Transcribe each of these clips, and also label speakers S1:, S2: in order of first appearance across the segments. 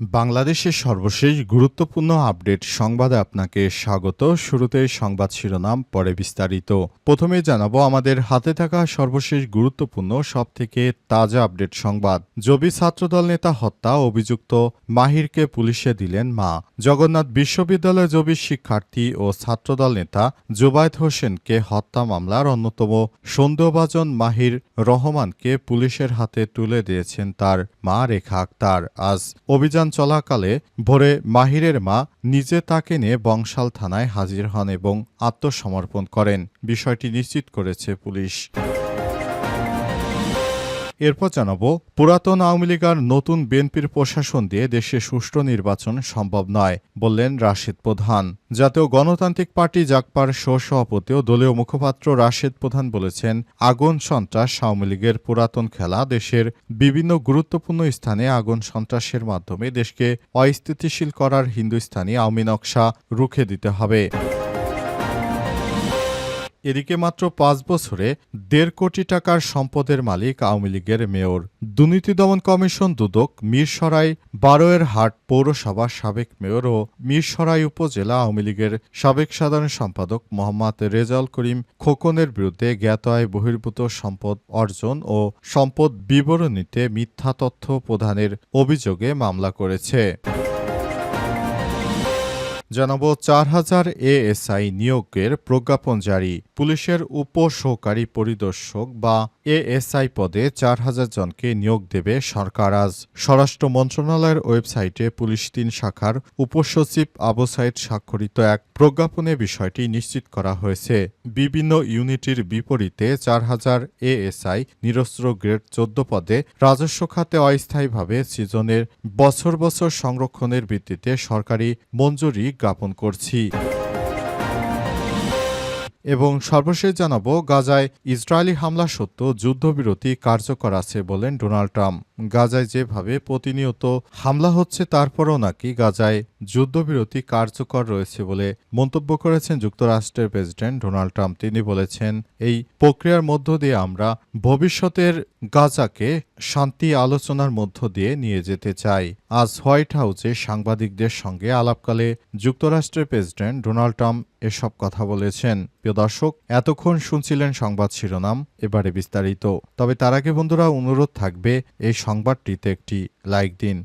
S1: বাংলাদেশের সর্বশেষ গুরুত্বপূর্ণ আপডেট সংবাদে আপনাকে স্বাগত। শুরুতে সংবাদ শিরোনাম, পরে বিস্তারিত। প্রথমে জানাব, আমাদের হাতে থাকা সর্বশেষ গুরুত্বপূর্ণ, সবথেকে তাজা আপডেট সংবাদ। জবি ছাত্রদল নেতা হত্যা, অভিযুক্ত মাহিরকে পুলিশে দিলেন মা। জগন্নাথ বিশ্ববিদ্যালয় জবি শিক্ষার্থী ও ছাত্রদল নেতা জুবায়েদ হোসেনকে হত্যা মামলার অন্যতম সন্দেহভাজন মাহির রহমানকে পুলিশের হাতে তুলে দিয়েছেন তার মা রেখা আক্তার। আজ অভিযান চলাকালে ভোরে মাহিরের মা নিজে তাকে নিয়ে বংশাল থানায় হাজির হন এবং আত্মসমর্পণ করেন। বিষয়টি নিশ্চিত করেছে পুলিশ। এরপর জানাব, পুরাতন আওয়ামী লীগ আর নতুন বিএনপির প্রশাসন দিয়ে দেশে সুষ্ঠু নির্বাচন সম্ভব নয়, বললেন রাশেদ প্রধান। জাতীয় গণতান্ত্রিক পার্টি জাকপার সহসভাপতি ও দলীয় মুখপাত্র রাশেদ প্রধান বলেছেন, আগুন সন্ত্রাস আওয়ামী লীগের পুরাতন খেলা দেশের বিভিন্ন গুরুত্বপূর্ণ স্থানে আগুন সন্ত্রাসের মাধ্যমে দেশকে অস্থিতিশীল করার হিন্দুস্তানি আওয়ামী নকশা রুখে দিতে হবে। এদিকে মাত্র পাঁচ বছরে দেড় কোটি টাকার সম্পদের মালিক আওয়ামী লীগের মেয়র, দুর্নীতি দমন কমিশন দুদক মিরসরাই বারোয়ের হাট পৌরসভার সাবেক মেয়র ও মিরসরাই উপজেলা আওয়ামী লীগের সাবেক সাধারণ সম্পাদক মোহাম্মদ রেজাউল করিম খোকনের বিরুদ্ধে জ্ঞাত আয় বহির্ভূত সম্পদ অর্জন ও সম্পদ বিবরণীতে মিথ্যা তথ্য প্রদানের অভিযোগে মামলা করেছে। জানাব চার হাজার এএসআই নিয়োগের প্রজ্ঞাপন জারি। পুলিশের উপ সহকারী পরিদর্শক বা এএসআই পদে চার হাজার জনকে নিয়োগ দেবে সরকার আজ। স্বরাষ্ট্র মন্ত্রণালয়ের ওয়েবসাইটে পুলিশ তিন শাখার উপসচিব আবু সাইদ স্বাক্ষরিত এক প্রজ্ঞাপনে বিষয়টি নিশ্চিত করা হয়েছে। বিভিন্ন ইউনিটির বিপরীতে চার হাজার এএসআই নিরস্ত্র গ্রেড চোদ্দ পদে রাজস্ব খাতে অস্থায়ীভাবে সিজনের বছর বছর সংরক্ষণের ভিত্তিতে সরকারি মঞ্জুরি জ্ঞাপন করছি। এবং সর্বশেষ জানাব, গাজায় ইসরায়েলি হামলা সত্ত্বেও যুদ্ধবিরতি কার্যকর আছে বলেন ডোনাল্ড ট্রাম্প। গাজায় যেভাবে প্রতিনিয়ত হামলা হচ্ছে, তারপরও নাকি গাজায় যুদ্ধবিরতি কার্যকর রয়েছে বলে মন্তব্য করেছেন যুক্তরাষ্ট্রের প্রেসিডেন্ট ডোনাল্ড ট্রাম্প। তিনি বলেছেন, এই প্রক্রিয়ার মধ্য দিয়ে আমরা ভবিষ্যতের গাজাকে শান্তি আলোচনার মধ্য দিয়ে নিয়ে যেতে চাই। আজ হোয়াইট হাউসে সাংবাদিকদের সঙ্গে আলাপকালে যুক্তরাষ্ট্রের প্রেসিডেন্ট ডোনাল্ড ট্রাম্প এসব কথা বলেছেন। প্রিয় দর্শক, এতক্ষণ শুনছিলেন সংবাদ শিরোনাম, এবারে বিস্তারিত। তবে তার আগে বন্ধুরা, অনুরোধ থাকবে এই সংবাদটিতে একটি লাইক দিন।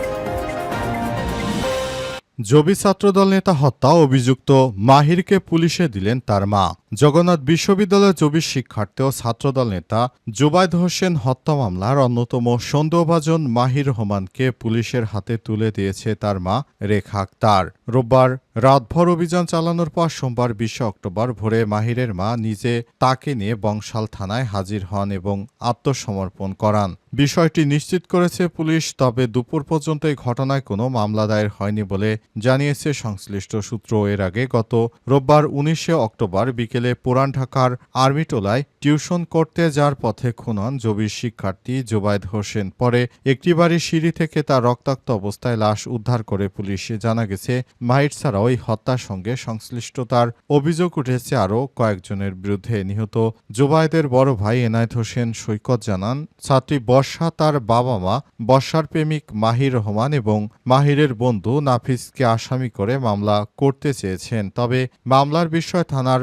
S1: জবি ছাত্রদল নেতা হত্যা অভিযুক্ত মাহিরকে পুলিশে দিলেন তার মা। জগন্নাথ বিশ্ববিদ্যালয়ের জবি শিক্ষার্থী ও ছাত্রদল নেতা জুবাইদ হোসেন হত্যা মামলার অন্যতম সন্দেহভাজন মাহির রহমানকে পুলিশের হাতে তুলে দিয়েছে তার মা রেখা আক্তার। রোববার রাতভর অভিযান চালানোর পর সোমবার বিশে অক্টোবর ভোরে মাহিরের মা নিজে তাকে নিয়ে বংশাল থানায় হাজির হন এবং আত্মসমর্পণ করান। বিষয়টি নিশ্চিত করেছে পুলিশ, তবে দুপুর পর্যন্ত এই ঘটনায় কোনো মামলা দায়ের হয়নি বলে জানিয়েছে সংশ্লিষ্ট সূত্র। এর আগে গত রোববার উনিশে অক্টোবর বিকেলে পুরান ঢাকার আর্মিটোলায় টিউশন করতে যার পথে খুন হন জবির শিক্ষার্থী জোবায়েদ হোসেন। পরে একটি বাড়ির সিঁড়ি থেকে তার রক্তাক্ত অবস্থায় লাশ উদ্ধার করে পুলিশে জানা গেছে, মাহির ছাড়াও এই হত্যার সঙ্গে সংশ্লিষ্টতার অভিযোগ উঠেছে আরও কয়েকজনের বিরুদ্ধে। নিহত জোবায়েদের বড় ভাই এনায়েত হোসেন সৈকত জানান, ছাত্রী বর্ষা তার বাবা মা বর্ষার প্রেমিক মাহির রহমান এবং মাহিরের বন্ধু নাফিসকে আসামি করে মামলা করতে চেয়েছেন। তবে মামলার বিষয়ে থানার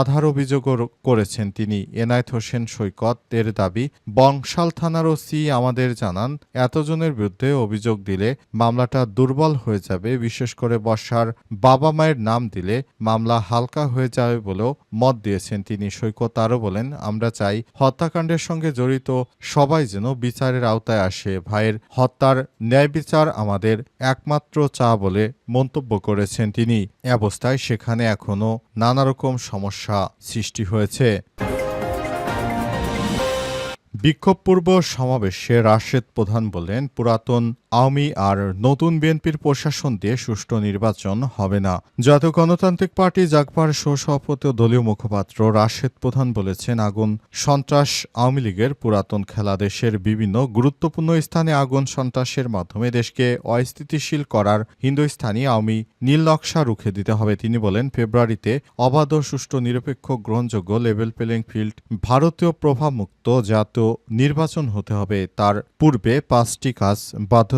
S1: বাধার অভিযোগও করেছেন তিনি। এনায়েত হোসেন সৈকত, এর দাবি, বংশাল থানার ওসি আমাদের জানান, এতজনের বিরুদ্ধে অভিযোগ দিলে মামলাটা দুর্বল হয়ে যাবে, বিশেষ করে বর্ষার বাবা মায়ের নাম দিলে মামলা হালকা হয়ে যাবে বলেও মত দিয়েছেন তিনি। সৈকত আরও বলেন, আমরা চাই হত্যাকাণ্ডের সঙ্গে জড়িত সবাই যেন বিচারের আওতায় আসে। ভাইয়ের হত্যার ন্যায় বিচার আমাদের একমাত্র চা বলে মন্তব্য করেছেন তিনি। অবস্থায় সেখানে এখনও নানা রকম সমস্যা সমস্যা সৃষ্টি হয়েছে। বিক্ষোভপূর্ব সমাবেশে রাশেদ প্রধান বলেন পুরাতন আওয়ামী আর নতুন বিএনপির প্রশাসন দিয়ে সুষ্ঠু নির্বাচন হবে না। জাতীয় গণতান্ত্রিক পার্টি জাগবার সহসভাপতি ও দলীয় মুখপাত্র রাশেদ প্রধান বলেছেন, আগুন সন্ত্রাস আওয়ামী লীগের পুরাতন খেলা দেশের বিভিন্ন গুরুত্বপূর্ণ স্থানে আগুন সন্ত্রাসের মাধ্যমে দেশকে অস্থিতিশীল করার হিন্দুস্থানী আওয়ামী নীল নকশা রুখে দিতে হবে। তিনি বলেন, ফেব্রুয়ারিতে অবাধ সুষ্ঠু নিরপেক্ষ গ্রহণযোগ্য লেভেল প্লেইং ফিল্ড ভারতীয় প্রভাবমুক্ত জাতীয় নির্বাচন হতে হবে। তার পূর্বে পাঁচটি কাজ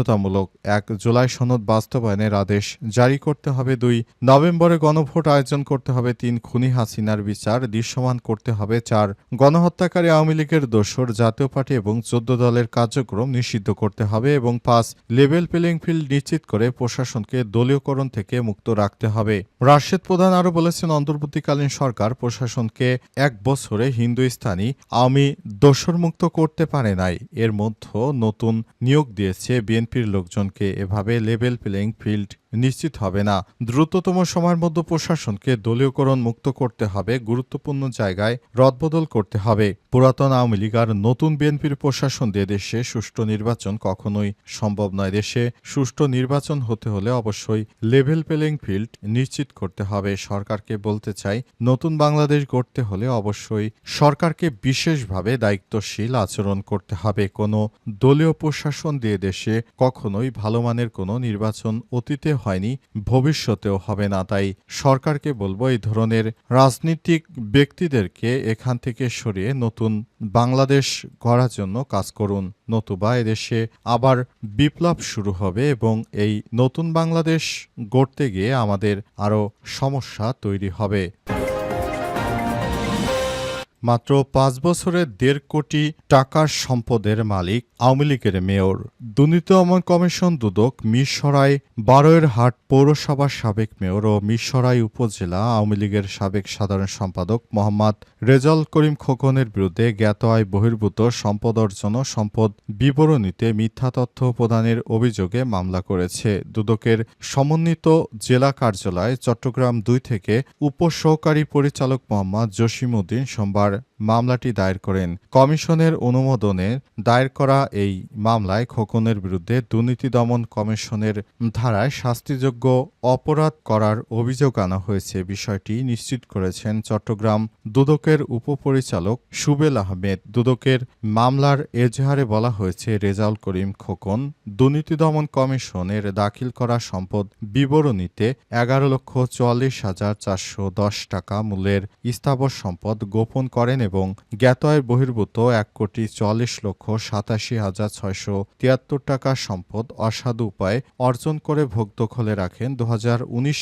S1: বাধ্যতামূলক এক জুলাই সনদ বাস্তবায়নের আদেশ জারি করতে হবে দুই নভেম্বরে গণভোট আয়োজন করতে হবে তিন খুনি হাসিনার বিচার দৃশ্যমান করতে হবে চার গণহত্যাকারী আওয়ামী লীগের দোসর জাতীয় পার্টি এবং চোদ্দ দলের কার্যক্রম নিষিদ্ধ করতে হবে এবং পাঁচ লেভেল প্লেইং ফিল্ড নিশ্চিত করে প্রশাসনকে দলীয়করণ থেকে মুক্ত রাখতে হবে। রাশেদ প্রধান আরও বলেছেন, অন্তর্বর্তীকালীন সরকার প্রশাসনকে এক বছরে হিন্দুস্তানি আওয়ামী দোসর মুক্ত করতে পারে নাই। এর মধ্যে নতুন নিয়োগ দিয়েছে বিএনপির লোকজনকে এভাবে লেভেল প্লেয়িং ফিল্ড নিশ্চিত হবে না। দ্রুততম সময়ের মধ্যে প্রশাসনকে দলীয়করণ মুক্ত করতে হবে, গুরুত্বপূর্ণ জায়গায় রদবদল করতে হবে। পুরাতন আওয়ামী লীগ আর নতুন বিএনপির প্রশাসন দিয়ে দেশে সুষ্ঠু নির্বাচন কখনোই সম্ভব নয়। দেশে সুষ্ঠু নির্বাচন হতে হলে অবশ্যই লেভেল প্লেইং ফিল্ড নিশ্চিত করতে হবে। সরকারকে বলতে চাই, নতুন বাংলাদেশ গড়তে হলে অবশ্যই সরকারকে বিশেষভাবে দায়িত্বশীল আচরণ করতে হবে। কোনো দলীয় প্রশাসন দিয়ে দেশে কখনোই ভালো মানের কোনো নির্বাচন অতীতে হয়নি, ভবিষ্যতেও হবে না। তাই সরকারকে বলব এই ধরনের রাজনৈতিক ব্যক্তিদেরকে এখান থেকে সরিয়ে নতুন বাংলাদেশ গড়ার জন্য কাজ করুন। নতুবা এদেশে আবার বিপ্লব শুরু হবে এবং এই নতুন বাংলাদেশ গড়তে গিয়ে আমাদের আরও সমস্যা তৈরি হবে। মাত্র পাঁচ বছরে দেড় কোটি টাকার সম্পদের মালিক আওয়ামী লীগের মেয়র। দুর্নীতি দমন কমিশন দুদক মিরসরাই বারোয়ের হাট পৌরসভার সাবেক মেয়র ও মিরসরাই উপজেলা আওয়ামী লীগের সাবেক সাধারণ সম্পাদক মোহাম্মদ রেজাল করিম খোকনের বিরুদ্ধে জ্ঞাত আয় বহির্ভূত সম্পদ অর্জন সম্পদ বিবরণীতে মিথ্যা তথ্য প্রদানের অভিযোগে মামলা করেছে। দুদকের সমন্বিত জেলা কার্যালয় চট্টগ্রাম দুই থেকে উপসহকারী পরিচালক মোহাম্মদ জসিম উদ্দিন সোমবার মামলাটি দায়ের করেন। কমিশনের অনুমোদনে দায়ের করা এই মামলায় খোকনের বিরুদ্ধে দুর্নীতি দমন কমিশনের ধারায় শাস্তিযোগ্য অপরাধ করার অভিযোগ আনা হয়েছে বিষয়টি নিশ্চিত করেছেন চট্টগ্রাম দুদকের উপপরিচালক সুবেল আহমেদ। দুদকের মামলার এজাহারে বলা হয়েছে, রেজাউল করিম খোকন দুর্নীতি দমন কমিশনের দাখিল করা সম্পদ বিবরণীতে এগারো লক্ষ চুয়াল্লিশ হাজার চারশো দশ টাকা মূল্যের স্থাবর সম্পদ গোপন করেন এবং জ্ঞাতয়ের বহির্ভূত এক কোটি চল্লিশ লক্ষ সাতাশি হাজার ছয়শো তিয়াত্তর টাকার সম্পদ অসাধু উপায়ে অর্জন করে ভোগ দখলে রাখেন দু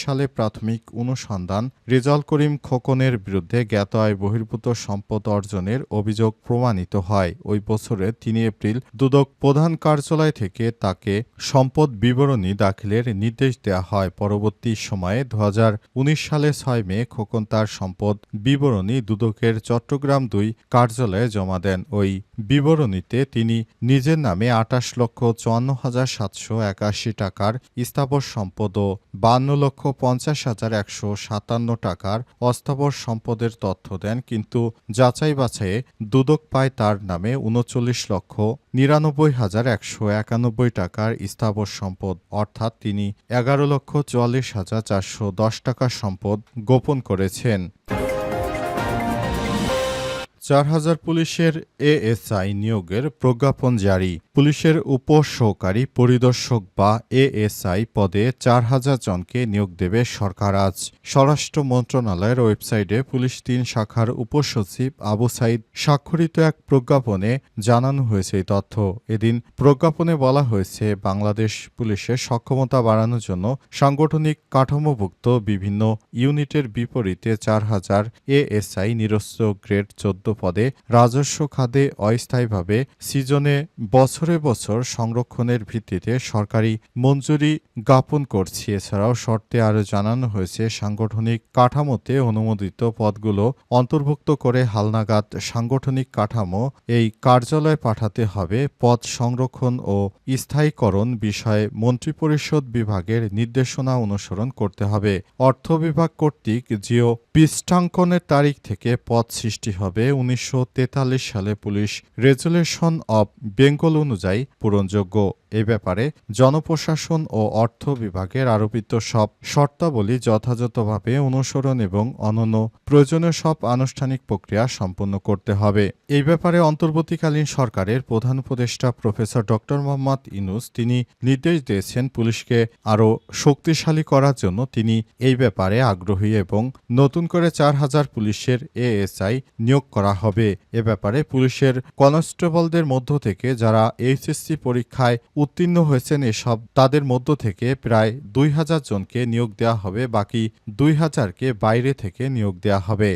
S1: সালে প্রাথমিক অনুসন্ধান রেজাল করিম খোকনের বিরুদ্ধে জ্ঞাত আয় বহির্ভূত সম্পদ অর্জনের অভিযোগ প্রমাণিত হয়। ওই বছরের তিন এপ্রিল দুদক প্রধান কার্যালয় থেকে তাকে সম্পদ বিবরণী দাখিলের নির্দেশ দেওয়া হয়। পরবর্তী সময়ে দু হাজার উনিশ সালে ছয় মে খোকন তার সম্পদ বিবরণী দুদকের চট্টগ্রাম দুই কার্যালয়ে জমা দেন। ওই বিবরণীতে তিনি নিজের নামে আটাশ লক্ষ চুয়ান্ন হাজার সাতশো একাশি টাকার স্থাবর সম্পদ ও বান্ন লক্ষ পঞ্চাশ হাজার একশো সাতান্ন টাকার অস্থাবর সম্পদের তথ্য দেন, কিন্তু যাচাই বাছাইয়ে দুদক পায় তার নামে উনচল্লিশ লক্ষ নিরানব্বই হাজার একশো একানব্বই টাকার স্থাবর সম্পদ। অর্থাৎ তিনি এগারো লক্ষ চুয়াল্লিশ হাজার চারশো দশ টাকার সম্পদ গোপন করেছেন। চার হাজার পুলিশের এএসআই নিয়োগের প্রজ্ঞাপন জারি। পুলিশের উপসহকারী পরিদর্শক বা এএসআই পদে চার হাজার জনকে নিয়োগ দেবে সরকার আজ। স্বরাষ্ট্র মন্ত্রণালয়ের ওয়েবসাইটে পুলিশ তিন শাখার উপসচিব আবু সাইদ স্বাক্ষরিত এক প্রজ্ঞাপনে জানানো হয়েছে এই তথ্য। এদিন প্রজ্ঞাপনে বলা হয়েছে, বাংলাদেশ পুলিশের সক্ষমতা বাড়ানোর জন্য সাংগঠনিক কাঠামোভুক্ত বিভিন্ন ইউনিটের বিপরীতে চার হাজার এএসআই নিরস্ত্র গ্রেড চোদ্দ পদে রাজস্ব খাতে অস্থায়ীভাবে সিজনে বছরে বছর সংরক্ষণের ভিত্তিতে সরকারি মঞ্জুরি জ্ঞাপন করছি। এছাড়াও শর্তে আরও জানানো হয়েছে, সাংগঠনিক কাঠামোতে অনুমোদিত পদগুলো অন্তর্ভুক্ত করে হালনাগাদ সাংগঠনিক কাঠামো এই কার্যালয়ে পাঠাতে হবে। পদ সংরক্ষণ ও স্থায়ীকরণ বিষয়ে মন্ত্রিপরিষদ বিভাগের নির্দেশনা অনুসরণ করতে হবে। অর্থ বিভাগ কর্তৃক জিও পৃষ্ঠাঙ্কনের তারিখ থেকে পদ সৃষ্টি হবে উনিশশো তেতাল্লিশ সালে পুলিশ রেজুলেশন অব বেঙ্গল অনুযায়ী পূরণযোগ্য। এ ব্যাপারে জনপ্রশাসন ও অর্থ বিভাগের আরোপিত সব শর্তাবলী যথাযথভাবে অনুসরণ এবং অনন্য প্রয়োজনীয় সব আনুষ্ঠানিক প্রক্রিয়া সম্পন্ন করতে হবে। এই ব্যাপারে অন্তর্বর্তীকালীন সরকারের প্রধান উপদেষ্টা প্রফেসর ডক্টর মোহাম্মদ ইনুস তিনি নির্দেশ দিয়েছেন পুলিশকে আরও শক্তিশালী করার জন্য তিনি এই ব্যাপারে আগ্রহী এবং নতুন করে চার হাজার পুলিশের এএসআই নিয়োগ করা হবে এ ব্যাপারে পুলিশের কনস্টেবলদের মধ্য থেকে যারা এইচএসসি পরীক্ষায় উত্তীর্ণ হয়েছেন এসব, তাদের মধ্য থেকে প্রায় দুই হাজার জনকে নিয়োগ দেওয়া হবে, বাকি দুই হাজারকে বাইরে থেকে নিয়োগ দেওয়া হবে।